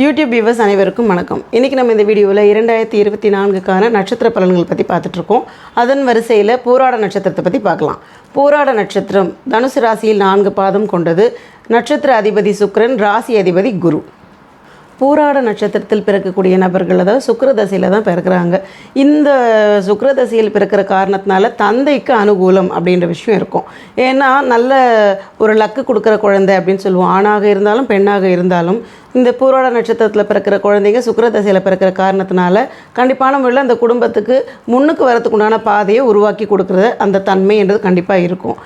YouTube viewers அனைவருக்கும் வணக்கம். இன்றைக்கி நம்ம இந்த வீடியோவில் இரண்டாயிரத்தி இருபத்தி நான்குக்கான நட்சத்திர பலன்கள் பற்றி பார்த்துட்ருக்கோம். அதன் வரிசையில் பூராட நட்சத்திரத்தை பற்றி பார்க்கலாம். பூராட நட்சத்திரம் தனுசு ராசியில் நான்கு பாதம் கொண்டது. நட்சத்திர அதிபதி சுக்கரன் ராசி அதிபதி குரு. பூராட நட்சத்திரத்தில் பிறக்கக்கூடிய நபர்கள் அதாவது சுக்கிரதசையில் தான் பிறக்கிறாங்க. இந்த சுக்கிரதசையில் பிறக்கிற காரணத்தினால தந்தைக்கு அனுகூலம் அப்படின்ற விஷயம் இருக்கும். ஏன்னா நல்ல ஒரு லக்கு கொடுக்குற குழந்தை அப்படின்னு சொல்லுவோம். ஆணாக இருந்தாலும் பெண்ணாக இருந்தாலும் இந்த பூரோட நட்சத்திரத்தில் பிறக்கிற குழந்தைங்க சுக்கிரதசையில் பிறக்கிற காரணத்தினால கண்டிப்பான முறையில் அந்த குடும்பத்துக்கு முன்னுக்கு வரதுக்கு உண்டான பாதையை உருவாக்கி கொடுக்குறது அந்த தன்மைன்றது கண்டிப்பாக இருக்கும்.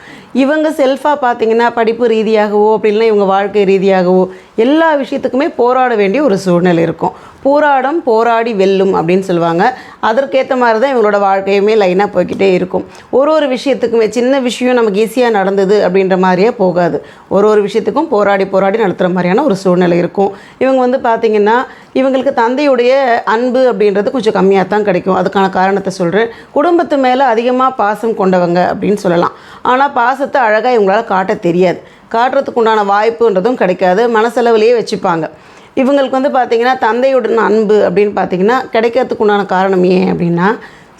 இவங்க செல்ஃபாக பார்த்தீங்கன்னா படிப்பு ரீதியாகவோ அப்படின்னா இவங்க வாழ்க்கை ரீதியாகவோ எல்லா விஷயத்துக்குமே போராட வேண்டிய ஒரு சூழ்நிலை இருக்கும். போராடம் போராடி வெல்லும் அப்படின்னு சொல்லுவாங்க. அதற்கேற்ற மாதிரி தான் இவங்களோட வாழ்க்கையுமே லைனாக போய்கிட்டே இருக்கும். ஒரு ஒரு விஷயத்துக்குமே சின்ன விஷயம் நமக்கு ஈஸியாக நடந்தது அப்படின்ற மாதிரியே போகாது. ஒரு ஒரு விஷயத்துக்கும் போராடி போராடி நடத்துகிற மாதிரியான ஒரு சூழ்நிலை இருக்கும். இவங்க வந்து பார்த்திங்கன்னா இவங்களுக்கு தந்தையுடைய அன்பு அப்படின்றது கொஞ்சம் கம்மியாக தான் கிடைக்கும். அதுக்கான காரணத்தை சொல்கிறேன் குடும்பத்து மேலே அதிகமாக பாசம் கொண்டவங்க அப்படின்னு சொல்லலாம். ஆனால் பாசத்தை அழகாக இவங்களால் காட்ட தெரியாது. காட்டுறதுக்கு உண்டான வாய்ப்புன்றதும் கிடைக்காது. மனசளவுலேயே வச்சுப்பாங்க. இவங்களுக்கு வந்து பார்த்திங்கன்னா தந்தையுடன் அன்பு அப்படின்னு பார்த்திங்கன்னா கிடைக்கிறதுக்கு உண்டான காரணம் ஏன் அப்படின்னா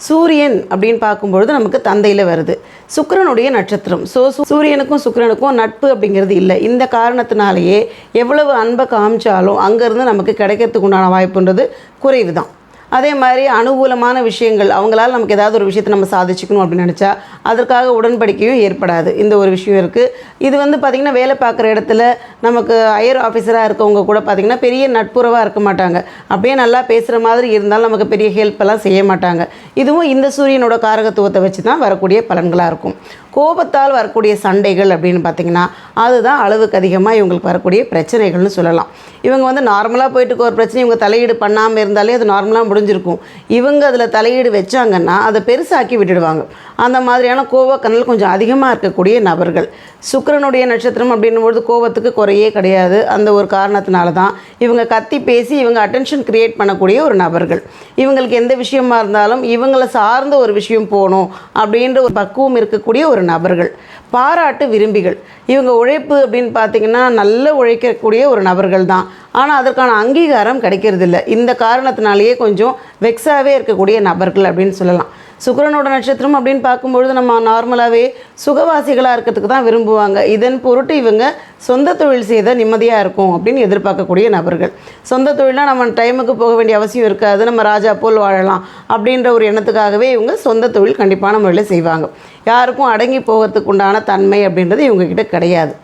சூரியன் அப்படின்னு பார்க்கும்பொழுது நமக்கு தந்தையில் வருது. சுக்கரனுடைய நட்சத்திரம். ஸோ சூரியனுக்கும் சுக்கரனுக்கும் நட்பு அப்படிங்கிறது இல்லை. இந்த காரணத்தினாலேயே எவ்வளவு அன்பை காமிச்சாலும் அங்கேருந்து நமக்கு கிடைக்கிறதுக்கு உண்டான வாய்ப்புன்றது குறைவு தான் அதே மாதிரி அனுகூலமான விஷயங்கள் அவங்களால் நமக்கு ஏதாவது ஒரு விஷயத்தை நம்ம சாதிச்சுக்கணும் அப்படின்னு நினச்சா அதற்காக உடன்படிக்கையும் ஏற்படாது. இந்த ஒரு விஷயம் இருக்குது இது வந்து பார்த்திங்கன்னா வேலை பார்க்குற இடத்துல நமக்கு ஹையர் ஆஃபீஸராக இருக்கவங்க கூட பார்த்திங்கன்னா பெரிய நட்புறவாக இருக்க மாட்டாங்க. அப்படியே நல்லா பேசுகிற மாதிரி இருந்தாலும் நமக்கு பெரிய ஹெல்ப்பெல்லாம் செய்ய மாட்டாங்க. இதுவும் இந்த சூரியனோட காரகத்துவத்தை வச்சு தான் வரக்கூடிய பலன்களாக இருக்கும். கோபத்தால் வரக்கூடிய சண்டைகள் அப்படின்னு பார்த்திங்கன்னா அதுதான் அளவுக்கு அதிகமாக இவங்களுக்கு வரக்கூடிய பிரச்சனைகள்னு சொல்லலாம். இவங்க வந்து நார்மலாக போயிட்டு ஒரு பிரச்சனை இவங்க தலையீடு பண்ணாமல் இருந்தாலே அது நார்மலாக முடிஞ்சு குறைஞ்சிருக்கும் இவங்க அதில் தலையீடு வச்சாங்கன்னா அதை பெருசாக்கி விட்டுடுவாங்க. அந்த மாதிரியான கோவக்கனல் கொஞ்சம் அதிகமாக இருக்கக்கூடிய நபர்கள். சுக்கிரனுடைய நட்சத்திரம் அப்படின்னும்போது கோபத்துக்கு குறையே கிடையாது. அந்த ஒரு காரணத்தினால தான் இவங்க கத்தி பேசி இவங்க அட்டென்ஷன் கிரியேட் பண்ணக்கூடிய ஒரு நபர்கள். இவங்களுக்கு எந்த விஷயமா இருந்தாலும் இவங்களை சார்ந்த ஒரு விஷயம் போகணும் அப்படின்ற ஒரு பக்குவம் இருக்கக்கூடிய ஒரு நபர்கள். பாராட்டு விரும்பிகள். இவங்க உழைப்பு அப்படின்னு பார்த்தீங்கன்னா நல்ல உழைக்கக்கூடிய ஒரு நபர்கள் தான். ஆனால் அதற்கான அங்கீகாரம் கிடைக்கிறதில்ல. இந்த காரணத்தினாலேயே கொஞ்சம் வெக்ஸாகவே இருக்கக்கூடிய நபர்கள் அப்படின்னு சொல்லலாம். சுக்கரனோட நட்சத்திரம் அப்படின்னு பார்க்கும்பொழுது நம்ம நார்மலாகவே சுகவாசிகளாக இருக்கிறதுக்கு தான் விரும்புவாங்க. இதன் பொருட்டு இவங்க சொந்த தொழில் செய்த நிம்மதியாக இருக்கும் அப்படின்னு எதிர்பார்க்கக்கூடிய நபர்கள். சொந்த தொழிலாக நம்ம டைமுக்கு போக வேண்டிய அவசியம் இருக்காது. நம்ம ராஜா போல் வாழலாம் அப்படின்ற ஒரு எண்ணத்துக்காகவே இவங்க சொந்த தொழில் கண்டிப்பான முறையில் செய்வாங்க. யாருக்கும் அடங்கி போகிறதுக்கு உண்டான தன்மை அப்படின்றது இவங்கக்கிட்ட கிடையாது.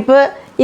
இப்போ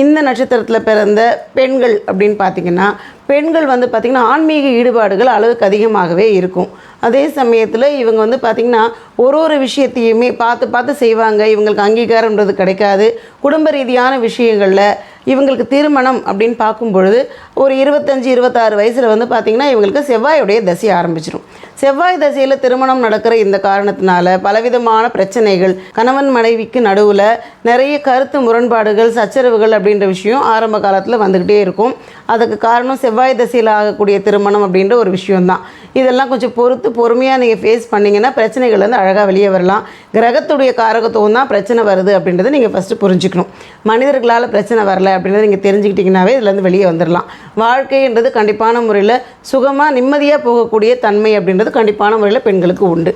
இந்த நட்சத்திரத்தில் பிறந்த பெண்கள் அப்படின்னு பார்த்திங்கன்னா பெண்கள் வந்து பார்த்திங்கன்னா ஆன்மீக ஈடுபாடுகள் அளவுக்கு அதிகமாகவே இருக்கும். அதே சமயத்தில் இவங்க வந்து பார்த்திங்கன்னா ஒரு ஒரு விஷயத்தையுமே பார்த்து பார்த்து செய்வாங்க. இவங்களுக்கு அங்கீகாரம்ன்றது கிடைக்காது. குடும்ப ரீதியான விஷயங்களில் இவங்களுக்கு திருமணம் அப்படின்னு பார்க்கும் பொழுது ஒரு இருபத்தஞ்சி இருபத்தாறு வயசில் வந்து பார்த்திங்கன்னா இவங்களுக்கு செவ்வாயுடைய தசை ஆரம்பிச்சிடும் செவ்வாய் தசையில் திருமணம் நடக்கிற இந்த காரணத்தினால பலவிதமான பிரச்சனைகள் கணவன் மனைவிக்கு நடுவில் நிறைய கருத்து முரண்பாடுகள் சச்சரவுகள் அப்படின்ற விஷயம் ஆரம்ப காலத்தில் வந்துக்கிட்டே இருக்கும். அதுக்கு காரணம் செவ்வாய் தசையில் ஆகக்கூடிய திருமணம் அப்படின்ற ஒரு விஷயம்தான். இதெல்லாம் கொஞ்சம் பொறுத்து பொறுமையாக நீங்கள் ஃபேஸ் பண்ணிங்கன்னா பிரச்சனைகள் வந்து அழகாக வெளியே வரலாம். கிரகத்துடைய காரகத்துவம் தான் பிரச்சனை வருது அப்படின்றத நீங்கள் ஃபஸ்ட்டு புரிஞ்சுக்கணும். மனிதர்களால் பிரச்சனை வரல அப்படின்றத நீங்கள் தெரிஞ்சுக்கிட்டிங்கனாவே இதுலேருந்து வெளியே வந்துடலாம் வாழ்க்கைன்றது கண்டிப்பான முறையில் சுகமாக நிம்மதியாக போகக்கூடிய தன்மை அப்படின்றது கண்டிப்பான முறையில் பெண்களுக்கு உண்டு.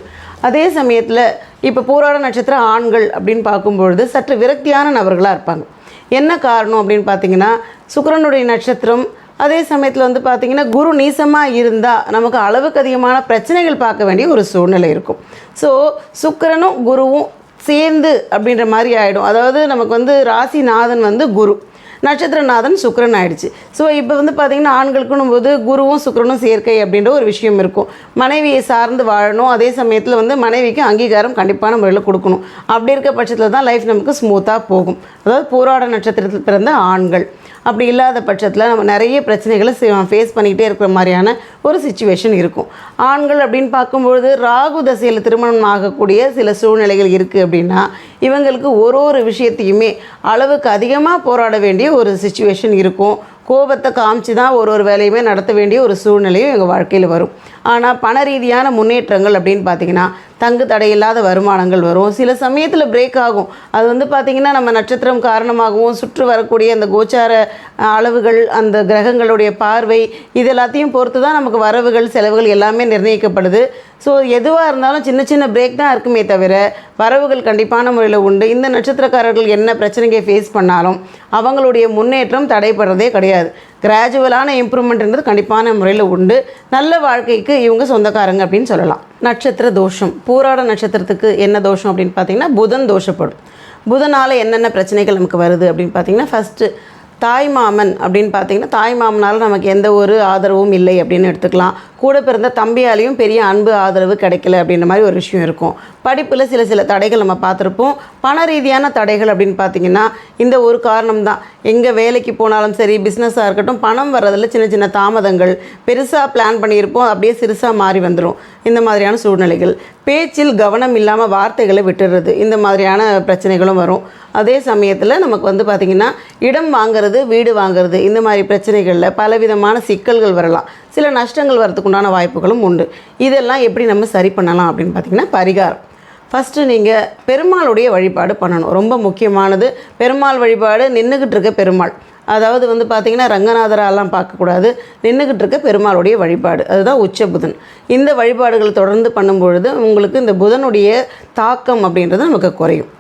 அதே சமயத்தில் இப்போ போராட நட்சத்திர ஆண்கள் அப்படின்னு பார்க்கும்பொழுது சற்று விரக்தியான நபர்களாக இருப்பாங்க. என்ன காரணம் அப்படின்னு பார்த்தீங்கன்னா சுக்கரனுடைய நட்சத்திரம் அதே சமயத்தில் வந்து பார்த்திங்கன்னா குரு நீசமாக இருந்தால் நமக்கு அளவுக்கு அதிகமான பிரச்சனைகள் பார்க்க வேண்டிய ஒரு சூழ்நிலை இருக்கும். ஸோ சுக்கரனும் குருவும் சேர்ந்து அப்படின்ற மாதிரி ஆகிடும் அதாவது நமக்கு வந்து ராசிநாதன் வந்து குரு. நட்சத்திரநாதன் சுக்கரன் ஆயிடுச்சு. ஸோ இப்போ வந்து பார்த்திங்கன்னா ஆண்களுக்குன்னும் போது குருவும் சுக்கரனும் சேர்க்கை அப்படின்ற ஒரு விஷயம் இருக்கும். மனைவியை சார்ந்து வாழணும். அதே சமயத்தில் வந்து மனைவிக்கு அங்கீகாரம் கண்டிப்பான முறையில் கொடுக்கணும். அப்படி இருக்க பட்சத்தில் தான் லைஃப் நமக்கு ஸ்மூத்தாக போகும். அதாவது போராட நட்சத்திரத்தில் பிறந்த ஆண்கள். அப்படி இல்லாத பட்சத்தில் நம்ம நிறைய பிரச்சனைகளை ஃபேஸ் பண்ணிக்கிட்டே இருக்கிற மாதிரியான ஒரு சுச்சுவேஷன் இருக்கும். ஆண்கள் அப்படின்னு பார்க்கும்பொழுது ராகு தசையில் திருமணம் ஆகக்கூடிய சில சூழ்நிலைகள் இருக்குது அப்படின்னா இவங்களுக்கு ஒரு ஒரு விஷயத்தையுமே அளவுக்கு அதிகமாக போராட வேண்டிய ஒரு சுச்சுவேஷன் இருக்கும். கோபத்தை காமிச்சு தான் ஒரு ஒரு வேலையுமே நடத்த வேண்டிய ஒரு சூழ்நிலையும் எங்கள் வாழ்க்கையில் வரும். ஆனால் பண ரீதியான முன்னேற்றங்கள் அப்படின்னு பார்த்தீங்கன்னா தங்கு தடையில்லாத வருமானங்கள் வரும். சில சமயத்தில் பிரேக் ஆகும். அது வந்து பார்த்திங்கன்னா நம்ம நட்சத்திரம் காரணமாகவும் சுற்று வரக்கூடிய அந்த கோச்சார அளவுகள் அந்த கிரகங்களுடைய பார்வை இது எல்லாத்தையும் பொறுத்து தான் நமக்கு வரவுகள் செலவுகள் எல்லாமே நிர்ணயிக்கப்படுது. ஸோ எதுவாக இருந்தாலும் சின்ன சின்ன பிரேக் தான் இருக்குமே தவிர வரவுகள் கண்டிப்பான முறையில் உண்டு. இந்த நட்சத்திரக்காரர்கள் என்ன பிரச்சனையை ஃபேஸ் பண்ணாலும் அவங்களுடைய முன்னேற்றம் தடைபடுறதே கிடையாது. கிராஜுவலான இம்ப்ரூவ்மெண்ட்ன்றது கண்டிப்பான முறையில் உண்டு. நல்ல வாழ்க்கைக்கு இவங்க சொந்தக்காரங்க அப்படின்னு சொல்லலாம். நட்சத்திர தோஷம். பூராட நட்சத்திரத்துக்கு என்ன தோஷம் அப்படின்னு பார்த்தீங்கன்னா புதன் தோஷப்படும். புதனால் என்னென்ன பிரச்சனைகள் நமக்கு வருது அப்படின்னு பார்த்தீங்கன்னா ஃபஸ்ட்டு தாய் மாமன் அப்படின்னு பார்த்தீங்கன்னா தாய் மாமனால் நமக்கு எந்த ஒரு ஆதரவும் இல்லை அப்படின்னு எடுத்துக்கலாம். கூட பிறந்த தம்பியாலையும் பெரிய அன்பு ஆதரவு கிடைக்கல அப்படின்ற மாதிரி ஒரு விஷயம் இருக்கும். படிப்பில் சில சில தடைகள் நம்ம பார்த்துருப்போம். பண ரீதியான தடைகள் அப்படின்னு பார்த்தீங்கன்னா இந்த ஒரு காரணம் தான். எங்கே வேலைக்கு போனாலும் சரி பிஸ்னஸாக இருக்கட்டும் பணம் வர்றதில் சின்ன சின்ன தாமதங்கள். பெருசாக பிளான் பண்ணியிருப்போம் அப்படியே சிறுசாக மாறி வந்துடும் இந்த மாதிரியான சூழ்நிலைகள். பேச்சில் கவனம் இல்லாமல் வார்த்தைகளை விட்டுடுறது இந்த மாதிரியான பிரச்சனைகளும் வரும். அதே சமயத்தில் நமக்கு வந்து பார்த்திங்கன்னா இடம் வாங்குறது வீடு வாங்குறது இந்த மாதிரி பிரச்சனைகளில் பலவிதமான சிக்கல்கள் வரலாம். சில நஷ்டங்கள் வரதுக்குண்டான வாய்ப்புகளும் உண்டு. இதெல்லாம் எப்படி நம்ம சரி பண்ணலாம் அப்படின்னு பார்த்திங்கன்னா பரிகாரம். ஃபஸ்ட்டு நீங்கள் பெருமாளுடைய வழிபாடு பண்ணணும். ரொம்ப முக்கியமானது. பெருமாள் வழிபாடு நின்றுக்கிட்டு இருக்க பெருமாள். அதாவது வந்து பார்த்திங்கன்னா ரங்கநாதராலாம் பார்க்கக்கூடாது. நின்றுக்கிட்டு இருக்க பெருமாளுடைய வழிபாடு. அதுதான் உச்ச புதன். இந்த வழிபாடுகள் தொடர்ந்து பண்ணும்பொழுது உங்களுக்கு இந்த புதனுடைய தாக்கம் அப்படின்றது நமக்கு குறையும்.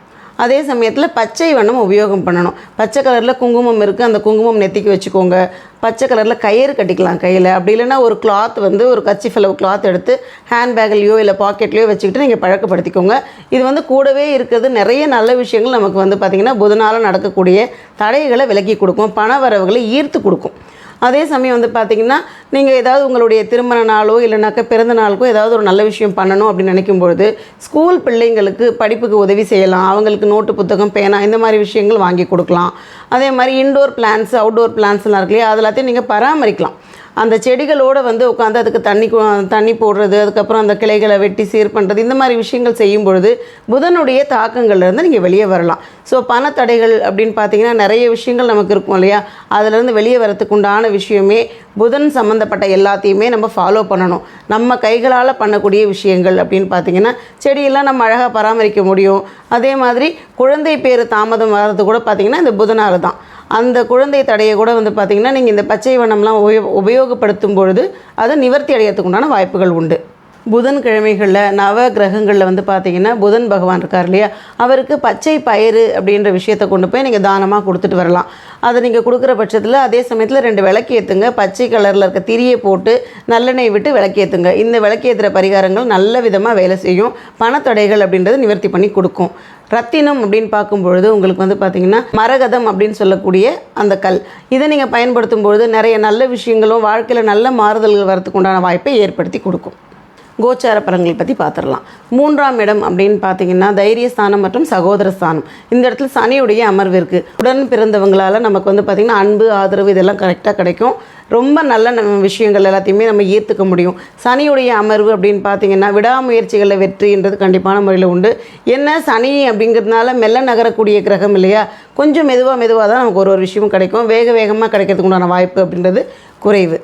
அதே சமயத்தில் பச்சை வண்ணம் உபயோகம் பண்ணணும். பச்சை கலரில் குங்குமம் இருக்குது அந்த குங்குமம் நெத்திக்கு வச்சுக்கோங்க. பச்சை கலரில் கயிறு கட்டிக்கலாம் கையில். அப்படி இல்லைன்னா ஒரு கிளாத் வந்து ஒரு கச்சி ஃபிலவு கிளாத் எடுத்து ஹேண்ட்பேக்லேயோ இல்லை பாக்கெட்லேயோ வச்சுக்கிட்டு நீங்கள் பழக்கப்படுத்திக்கோங்க. இது வந்து கூடவே இருக்கிறது நிறைய நல்ல விஷயங்கள் நமக்கு வந்து பார்த்திங்கன்னா புதனால் நடக்கக்கூடிய தடைகளை விலக்கி கொடுக்கும். பண வரவுகளை ஈர்த்து கொடுக்கும். அதே சமயம் வந்து பார்த்திங்கன்னா நீங்கள் ஏதாவது உங்களுடைய திருமண நாளோ இல்லைனாக்கா பிறந்த நாளுக்கோ ஏதாவது ஒரு நல்ல விஷயம் பண்ணணும் அப்படின்னு நினைக்கும் பொழுது ஸ்கூல் பிள்ளைங்களுக்கு படிப்புக்கு உதவி செய்யலாம். அவங்களுக்கு நோட்டு புத்தகம் பேனா இந்த மாதிரி விஷயங்கள் வாங்கி கொடுக்கலாம். அதே மாதிரி இன்டோர் பிளான்ஸ் அவுட்டோர் பிளான்ஸ்லாம் இருக்கு இல்லையா? அது எல்லாத்தையும் நீங்கள் பராமரிக்கலாம். அந்த செடிகளோடு வந்து உட்காந்து அதுக்கு தண்ணி கு- தண்ணி போடுறது அதுக்கப்புறம் அந்த கிளைகளை வெட்டி சீர் பண்ணுறது இந்த மாதிரி விஷயங்கள் செய்யும் பொழுது புதனுடைய தாக்கங்கள்லேருந்து நீங்கள் வெளியே வரலாம். ஸோ பணத்தடைகள் அப்படின்னு பார்த்தீங்கன்னா நிறைய விஷயங்கள் நமக்கு இருக்கும் இல்லையா? அதுலேருந்து வெளியே வரத்துக்கு உண்டான விஷயமே புதன் சம்மந்தப்பட்ட எல்லாத்தையுமே நம்ம ஃபாலோ பண்ணணும். நம்ம கைகளால் பண்ணக்கூடிய விஷயங்கள் அப்படின்னு பார்த்தீங்கன்னா செடியெல்லாம் நம்ம அழகாக பராமரிக்க முடியும். அதே மாதிரி குழந்தை பேர் தாமதம் வர்றது கூட பார்த்திங்கன்னா இந்த புதனார் தான் அந்த குழந்தை தடையை கூட வந்து பார்த்திங்கன்னா நீங்கள் இந்த பச்சை வண்ணம்லாம் உபயோ உபயோகப்படுத்தும் பொழுது அதை நிவர்த்தி அடையறதுக்கு உண்டான வாய்ப்புகள் உண்டு. புதன் கிழமைகளில் நவ கிரகங்களில் வந்து பார்த்தீங்கன்னா புதன் பகவான் இருக்கார் இல்லையா? அவருக்கு பச்சை பயிறு அப்படின்ற விஷயத்தை கொண்டு போய் நீங்கள் தானமாக கொடுத்துட்டு வரலாம். அதை நீங்கள் கொடுக்குற பட்சத்தில் அதே சமயத்தில் ரெண்டு விளக்கேற்றுங்க பச்சை கலரில் இருக்க திரியை போட்டு நல்லெண்ணெய் விட்டு விளக்கேற்றுங்க இந்த விளக்கேற்றுற பரிகாரங்கள் நல்ல விதமாக வேலை செய்யும். பணத்தடைகள் அப்படின்றத நிவர்த்தி பண்ணி கொடுக்கும். ரத்தினம் அப்படின்னு பார்க்கும்பொழுது உங்களுக்கு வந்து பார்த்திங்கன்னா மரகதம் அப்படின்னு சொல்லக்கூடிய அந்த கல். இதை நீங்கள் பயன்படுத்தும் பொழுது நிறைய நல்ல விஷயங்களும் வாழ்க்கையில் நல்ல மாறுதல்கள் வரத்துக்கு உண்டான வாய்ப்பை ஏற்படுத்தி கொடுக்கும். கோச்சார பலன்களை பற்றி பார்த்துடலாம் மூன்றாம் இடம் அப்படின்னு பார்த்தீங்கன்னா தைரியஸ்தானம் மற்றும் சகோதர ஸ்தானம் இந்த இடத்துல சனியுடைய அமர்வு இருக்குது உடன் பிறந்தவங்களால் நமக்கு வந்து பார்த்திங்கன்னா அன்பு ஆதரவு இதெல்லாம் கரெக்டாக கிடைக்கும். ரொம்ப நல்ல நம்ம விஷயங்கள் எல்லாத்தையுமே நம்ம ஈர்த்துக்க முடியும். சனியுடைய அமர்வு அப்படின்னு பார்த்தீங்கன்னா விடாமுயற்சிகளில் வெற்றின்றது கண்டிப்பான முறையில் உண்டு. என்ன? சனி அப்படிங்கிறதுனால மெல்ல நகரக்கூடிய கிரகம் இல்லையா? கொஞ்சம் மெதுவாக மெதுவாக தான் நமக்கு ஒரு ஒரு விஷயமும் கிடைக்கும். வேக வேகமாக கிடைக்கிறதுக்கு உண்டான வாய்ப்பு அப்படின்றது குறைவு.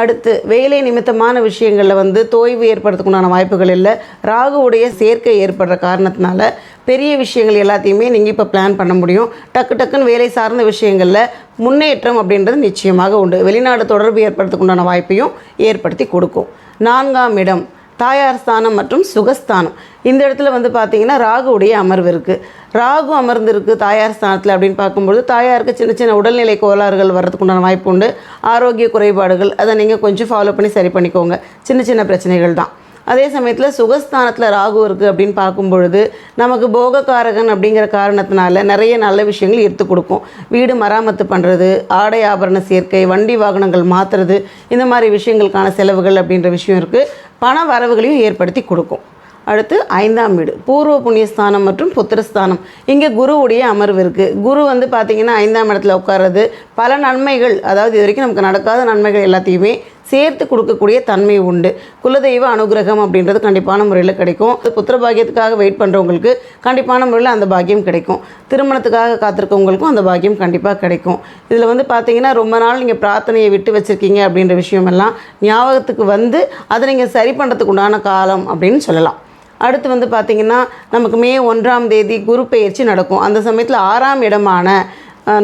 அடுத்து வேலை நிமித்தமான விஷயங்களில் வந்து தோய்வு ஏற்படுறதுக்குண்டான வாய்ப்புகள் இல்லை. ராகுவுடைய சேர்க்கை ஏற்படுற காரணத்தினால பெரிய விஷயங்கள் எல்லாத்தையுமே நீங்கள் இப்போ பிளான் பண்ண முடியும். டக்கு டக்குன்னு வேலை சார்ந்த விஷயங்களில் முன்னேற்றம் அப்படின்றது நிச்சயமாக உண்டு. வெளிநாடு தொடர்பு ஏற்படுறதுக்குண்டான வாய்ப்பையும் ஏற்படுத்தி கொடுக்கும். நான்காம் இடம் தாயார் ஸ்தானம் மற்றும் சுகஸ்தானம். இந்த இடத்துல வந்து பார்த்தீங்கன்னா ராகுவுடைய அமர்வு இருக்குது ராகு அமர்ந்திருக்கு தாயார் ஸ்தானத்தில் அப்படின்னு பார்க்கும்பொழுது தாயாருக்கு சின்ன சின்ன உடல்நிலை கோளாறுகள் வர்றதுக்கு உண்டான வாய்ப்பு உண்டு. ஆரோக்கிய குறைபாடுகள் அதை நீங்கள் கொஞ்சம் ஃபாலோ பண்ணி சரி பண்ணிக்கோங்க. சின்ன சின்ன பிரச்சனைகள் தான். அதே சமயத்தில் சுகஸ்தானத்தில் ராகு இருக்குது அப்படின்னு பார்க்கும் பொழுது நமக்கு போகக்காரகன் அப்படிங்கிற காரணத்தினால நிறைய நல்ல விஷயங்கள் எடுத்து கொடுக்கும். வீடு மராமத்து பண்ணுறது ஆடை ஆபரண சேர்க்கை வண்டி வாகனங்கள் மாற்றுறது இந்த மாதிரி விஷயங்களுக்கான செலவுகள் அப்படின்ற விஷயம் இருக்குது பண வரவுகளையும் ஏற்படுத்தி கொடுக்கும். அடுத்து ஐந்தாம் வீடு பூர்வ புண்ணியஸ்தானம் மற்றும் புத்திரஸ்தானம். இங்கே குருவுடைய அமர்வு இருக்குது குரு வந்து பார்த்திங்கன்னா ஐந்தாம் இடத்துல உட்கார்றது பல நன்மைகள் அதாவது இது வரைக்கும் நமக்கு நடக்காத நன்மைகள் எல்லாத்தையுமே சேர்த்து கொடுக்கக்கூடிய தன்மை உண்டு. குலதெய்வ அனுகிரகம் அப்படின்றது கண்டிப்பான முறையில் கிடைக்கும். அது புத்திர பாக்கியத்துக்காக வெயிட் பண்ணுறவங்களுக்கு கண்டிப்பான முறையில் அந்த பாக்கியம் கிடைக்கும். திருமணத்துக்காக காத்திருக்கவங்களுக்கும் அந்த பாக்கியம் கண்டிப்பாக கிடைக்கும். இதில் வந்து பார்த்தீங்கன்னா ரொம்ப நாள் நீங்கள் பிரார்த்தனையை விட்டு வச்சுருக்கீங்க அப்படின்ற விஷயமெல்லாம் ஞாபகத்துக்கு வந்து அதை நீங்கள் சரி பண்ணுறதுக்கு உண்டான காலம் அப்படின்னு சொல்லலாம். அடுத்து வந்து பார்த்திங்கன்னா நமக்கு மே ஒன்றாம் தேதி குரு பெயர்ச்சி நடக்கும். அந்த சமயத்தில் ஆறாம் இடமான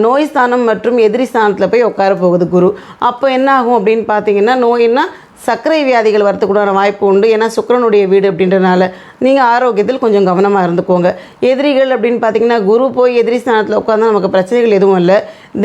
நோய் ஸ்தானம் மற்றும் எதிரி ஸ்தானத்தில் போய் உட்கார போகுது குரு. அப்போ என்ன ஆகும் அப்படின்னு பார்த்தீங்கன்னா நோயின்னா சர்க்கரை வியாதிகள் வரத்துக்குண்டான வாய்ப்பு உண்டு. ஏன்னா சுக்கிரனுடைய வீடு அப்படின்றனால நீங்கள் ஆரோக்கியத்தில் கொஞ்சம் கவனமாக இருந்துக்கோங்க. எதிரிகள் அப்படின்னு பார்த்தீங்கன்னா குரு போய் எதிரி ஸ்தானத்தில் உட்காந்து நமக்கு பிரச்சனைகள் எதுவும் இல்லை.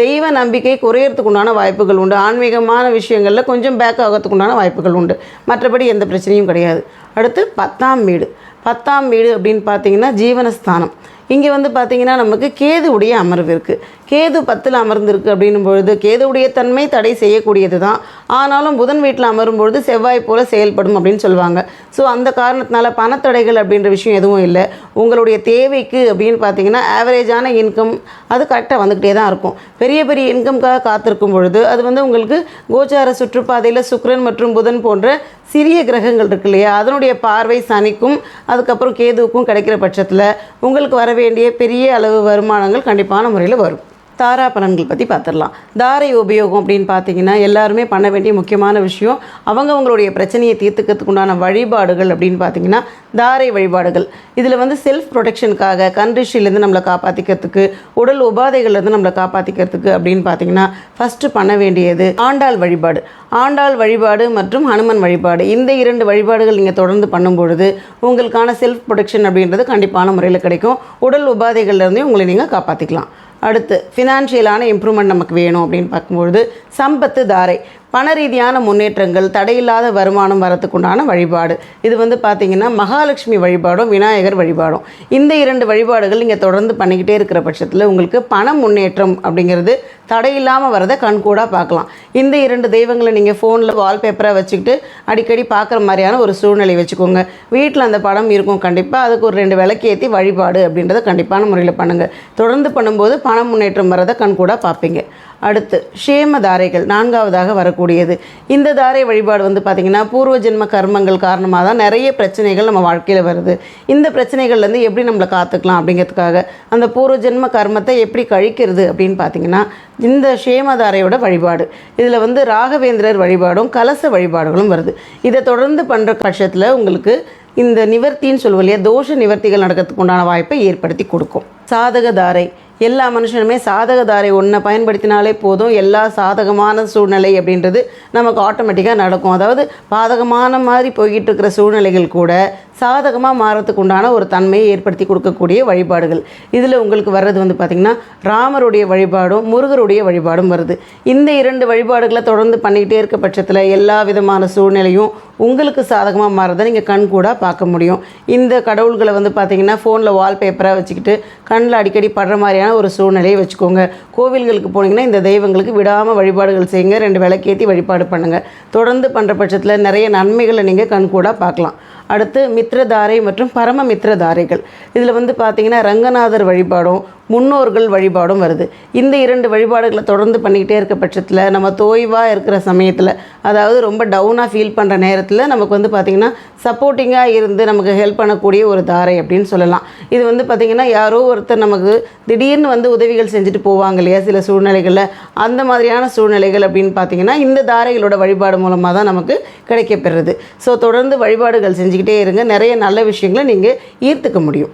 தெய்வ நம்பிக்கை குறையறதுக்கு உண்டான வாய்ப்புகள் உண்டு. ஆன்மீகமான விஷயங்களில் கொஞ்சம் பேக் ஆகிறதுக்கு உண்டான வாய்ப்புகள் உண்டு. மற்றபடி எந்த பிரச்சனையும் கிடையாது. அடுத்து பத்தாம் வீடு. பத்தாம் வீடு அப்படின்னு பார்த்தீங்கன்னா ஜீவனஸ்தானம். இங்கே வந்து பார்த்தீங்கன்னா நமக்கு கேதுவுடைய அமர்வு இருக்குது கேது பத்தில் அமர்ந்திருக்கு அப்படின்னும் பொழுது கேதுவுடைய தன்மை தடை செய்யக்கூடியது தான் ஆனாலும் புதன் வீட்டில் அமரும் பொழுது செவ்வாய் போல் செயல்படும் அப்படின்னு சொல்லுவாங்க. ஸோ அந்த காரணத்தினால பணத்தடைகள் அப்படின்ற விஷயம் எதுவும் இல்லை. உங்களுடைய தேவைக்கு அப்படின்னு பார்த்தீங்கன்னா ஆவரேஜான இன்கம் அது கரெக்டாக வந்துக்கிட்டே தான் இருக்கும். பெரிய பெரிய இன்கம்காக காத்திருக்கும் பொழுது அது வந்து உங்களுக்கு கோச்சார சுற்றுப்பாதையில் சுக்ரன் மற்றும் புதன் போன்ற சிறிய கிரகங்கள் இருக்கு இல்லையா? அதனுடைய பார்வை சனிக்கும் அதுக்கப்புறம் கேதுவுக்கும் கிடைக்கிற பட்சத்தில் உங்களுக்கு வர வேண்டிய பெரிய அளவு வருமானங்கள் கண்டிப்பான முறையில் வரும். தாரா பலன்கள் பற்றி பார்த்துடலாம் தாரை உபயோகம் அப்படின்னு பார்த்தீங்கன்னா எல்லாருமே பண்ண வேண்டிய முக்கியமான விஷயம். அவங்கவங்களுடைய பிரச்சனையை தீர்த்துக்கிறதுக்கு உண்டான வழிபாடுகள் அப்படின்னு பார்த்தீங்கன்னா தாரை வழிபாடுகள். இதில் வந்து செல்ஃப் ப்ரொடெக்ஷனுக்காக கண்ட்ரிஷிலேருந்து நம்மளை காப்பாற்றிக்கிறதுக்கு உடல் உபாதைகள்லேருந்து நம்மளை காப்பாற்றிக்கிறதுக்கு அப்படின்னு பார்த்தீங்கன்னா ஃபஸ்ட்டு பண்ண வேண்டியது ஆண்டாள் வழிபாடு. ஆண்டாள் வழிபாடு மற்றும் ஹனுமன் வழிபாடு. இந்த இரண்டு வழிபாடுகள் நீங்கள் தொடர்ந்து பண்ணும் பொழுது உங்களுக்கான செல்ஃப் ப்ரொடெக்ஷன் அப்படின்றது கண்டிப்பான முறையில் கிடைக்கும். உடல் உபாதைகள்லேருந்து உங்களை நீங்கள் காப்பாற்றிக்கலாம் அடுத்து ஃபினான்ஷியலான இம்ப்ரூவ்மெண்ட் நமக்கு வேணும் அப்படின்னு பார்க்கும்பொழுது சம்பத்து தாரை பண ரீதியான முன்னேற்றங்கள் தடையில்லாத வருமானம் வரத்துக்குண்டான வழிபாடு. இது வந்து பார்த்திங்கன்னா மகாலட்சுமி வழிபாடும் விநாயகர் வழிபாடும். இந்த இரண்டு வழிபாடுகள் நீங்கள் தொடர்ந்து பண்ணிக்கிட்டே இருக்கிற பட்சத்தில் உங்களுக்கு பண முன்னேற்றம் அப்படிங்கிறது தடையில்லாமல் வரதை கண்கூடாக பார்க்கலாம் இந்த இரண்டு தெய்வங்களை நீங்கள் ஃபோனில் வால்பேப்பராக வச்சுக்கிட்டு அடிக்கடி பார்க்குற மாதிரியான ஒரு சூழ்நிலை வச்சுக்கோங்க. வீட்டில் அந்த படம் இருக்கும் கண்டிப்பாக அதுக்கு ஒரு ரெண்டு விளக்கேற்றி வழிபாடு அப்படின்றத கண்டிப்பான முறையில் பண்ணுங்கள் தொடர்ந்து பண்ணும்போது பண முன்னேற்றம் வரதை கண்கூடாக பார்ப்பீங்க அடுத்து ஷேம தாரைகள் நான்காவதாக வரக்கூடியது. இந்த தாரை வழிபாடு வந்து பார்த்திங்கன்னா பூர்வ ஜென்ம கர்மங்கள் காரணமாக தான் நிறைய பிரச்சனைகள் நம்ம வாழ்க்கையில் வருது. இந்த பிரச்சனைகள்லேருந்து எப்படி நம்மளை காத்துக்கலாம் அப்படிங்கிறதுக்காக அந்த பூர்வ ஜென்ம கர்மத்தை எப்படி கழிக்கிறது அப்படின்னு பார்த்தீங்கன்னா இந்த ஷேமதாரையோட வழிபாடு. இதில் வந்து ராகவேந்திரர் வழிபாடும் கலச வழிபாடுகளும் வருது. இதை தொடர்ந்து பண்ணுற பட்சத்தில் உங்களுக்கு இந்த நிவர்த்தின்னு சொல்லுவோம் இல்லையா தோஷ நிவர்த்திகள் நடக்கிறதுக்கு உண்டான வாய்ப்பை ஏற்படுத்தி கொடுக்கும். சாதக தாரை எல்லா மனுஷனுமே சாதகதாரை ஒன்றை பயன்படுத்தினாலே போதும் எல்லா சாதகமான சூழ்நிலை அப்படின்றது நமக்கு ஆட்டோமேட்டிக்காக நடக்கும். அதாவது பாதகமான மாதிரி போய்கிட்டு இருக்கிற சூழ்நிலைகள் கூட சாதகமாக மாறத்துக்கு உண்டான ஒரு தன்மையை ஏற்படுத்தி கொடுக்கக்கூடிய வழிபாடுகள். இதில் உங்களுக்கு வர்றது வந்து பார்த்திங்கன்னா ராமருடைய வழிபாடும் முருகருடைய வழிபாடும் வருது. இந்த இரண்டு வழிபாடுகளை தொடர்ந்து பண்ணிக்கிட்டே இருக்க பட்சத்தில் எல்லா விதமான சூழ்நிலையும் உங்களுக்கு சாதகமாக மாறதை நீங்கள் கண் கூட பார்க்க முடியும். இந்த கடவுள்களை வந்து பார்த்திங்கன்னா ஃபோனில் வால்பேப்பராக வச்சுக்கிட்டு கண்ணில் அடிக்கடி படுற மாதிரியான ஒரு சூழ்நிலையை வச்சுக்கோங்க. கோவில்களுக்கு போனீங்கன்னா இந்த தெய்வங்களுக்கு விடாமல் வழிபாடுகள் செய்யுங்க. ரெண்டு விளக்கேற்றி வழிபாடு பண்ணுங்கள் தொடர்ந்து பண்ணுற பட்சத்தில் நிறைய நன்மைகளை நீங்கள் கண் கூட பார்க்கலாம். அடுத்து மித்ரதாரை மற்றும் பரம மித்ரதாரைகள் இதில் வந்து பார்த்தீங்கன்னா ரங்கநாதர் வழிபாடும் முன்னோர்கள் வழிபாடும் வருது. இந்த இரண்டு வழிபாடுகளை தொடர்ந்து பண்ணிக்கிட்டே இருக்க பட்சத்தில் நம்ம தோய்வாக இருக்கிற சமயத்தில் அதாவது ரொம்ப டவுனாக ஃபீல் பண்ணுற நேரத்தில் நமக்கு வந்து பார்த்திங்கன்னா சப்போர்ட்டிங்காக இருந்து நமக்கு ஹெல்ப் பண்ணக்கூடிய ஒரு தாரை அப்படின்னு சொல்லலாம். இது வந்து பார்த்திங்கன்னா யாரோ ஒருத்தர் நமக்கு திடீர்னு வந்து உதவிகள் செஞ்சுட்டு போவாங்க இல்லையா சில சூழ்நிலைகளில். அந்த மாதிரியான சூழ்நிலைகள் அப்படின்னு பார்த்தீங்கன்னா இந்த தாரைகளோட வழிபாடு மூலமாக தான் நமக்கு கிடைக்கப்பெறுது ஸோ தொடர்ந்து வழிபாடுகள் செஞ்சுக்கிட்டே இருங்க. நிறைய நல்ல விஷயங்களை நீங்கள் ஈர்த்துக்க முடியும்.